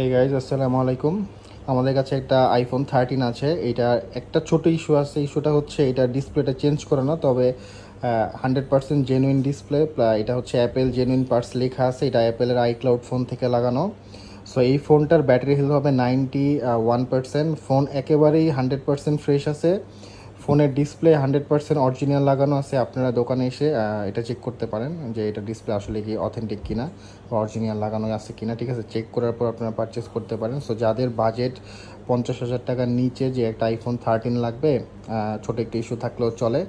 এই গাইজ আসসালামু আলাইকুম। আমাদের কাছে একটা আইফোন থার্টিন আছে। এটা একটা ছোট ইস্যু আছে। ইস্যুটা হচ্ছে এটা ডিসপ্লেটা চেঞ্জ করে না, তবে হান্ড্রেড পার্সেন্ট জেনুইন ডিসপ্লে এটা হচ্ছে অ্যাপেল জেনুইন পার্টস লেখা আছে। এটা অ্যাপেলের আইক্লাউড ফোন থেকে লাগানো। সো এই ফোনটার ব্যাটারি হেলথ হবে নাইনটি ওয়ান পার্সেন্ট ফোন একেবারেই হান্ড্রেড পার্সেন্ট ফ্রেশ আছে। ফোনের ডিসপ্লে হান্ড্রেড পার্সেন্ট অরিজিনাল লাগানো আছে, আপনারা দোকানে এসে এটা চেক করতে পারেন যে এটা ডিসপ্লে আসলে কি অথেন্টিক কিনা বা অরিজিনাল লাগানো আছে কিনা, ঠিক আছে? চেক করার পর আপনারা পারচেস করতে পারেন। সো যাদের বাজেট পঞ্চাশ হাজার টাকার নিচে যে একটা আইফোন থার্টিন লাগবে ছোট একটা ইস্যু থাকলেও চলে।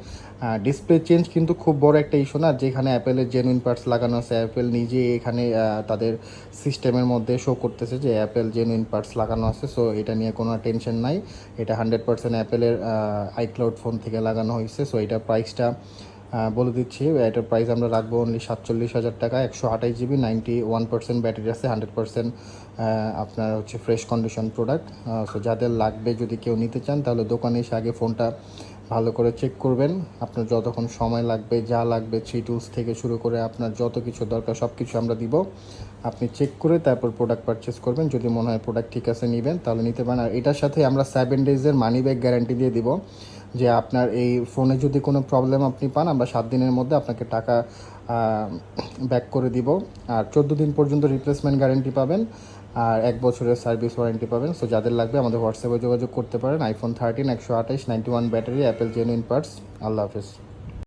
ডিসপ্লে চেঞ্জ কিন্তু খুব বড় একটা ইস্যু না, যেখানে অ্যাপেলের জেনুইন পার্টস লাগানো আছে। অ্যাপেল নিজে এখানে তাদের সিস্টেমের মধ্যে শো করতেছে যে অ্যাপেল জেনুইন পার্টস লাগানো আছে সো এটা নিয়ে কোনো টেনশন নাই। এটা হান্ড্রেড পার্সেন্ট অ্যাপেলের আইক্লাউড ফোন থেকে লাগানো হয়েছে সো এটা প্রাইসটা বলে দিচ্ছি, এটার প্রাইস আমরা রাখব অনলি সাতচল্লিশ হাজার টাকা, একশো আঠাশ GB ninety one percent battery আছে হান্ড্রেড পার্সেন্ট আপনার হচ্ছে ফ্রেশ কন্ডিশন প্রোডাক্ট সো যাদের লাগবে যদি কেউ নিতে চান, তাহলে দোকানে এসে আগে ফোনটা ভালো করে চেক করবেন। আপনার যতক্ষণ সময় লাগবে, যা লাগবে থ্রি টুলস থেকে শুরু করে আপনার যত কিছু দরকার সব কিছু আমরা দিব। আপনি চেক করে তারপর প্রোডাক্ট পারচেস করবেন, যদি মনে হয় প্রোডাক্ট ঠিক আছে, নেবেন, তাহলে নিতে পারেন। আর এটার সাথে আমরা সেভেন ডেজের মানি ব্যাক গ্যারান্টি দিয়ে দিব। যে আপনার এই ফোনে যদি কোনো প্রবলেম আপনি পান, আমরা সাত দিনের মধ্যে আপনাকে টাকা ব্যাক করে দিব। আর চোদ্দ দিন পর্যন্ত রিপ্লেসমেন্ট গ্যারেন্টি পাবেন। আর এক বছরের সার্ভিস ওয়ারেন্টি পাবেন। সো যাদের লাগবে আমাদের হোয়াটসঅ্যাপে যোগাযোগ করতে পারেন। আইফোন থার্টিন একশো আঠাইশ ninety one battery Apple genuine parts আল্লাহ হাফিজ।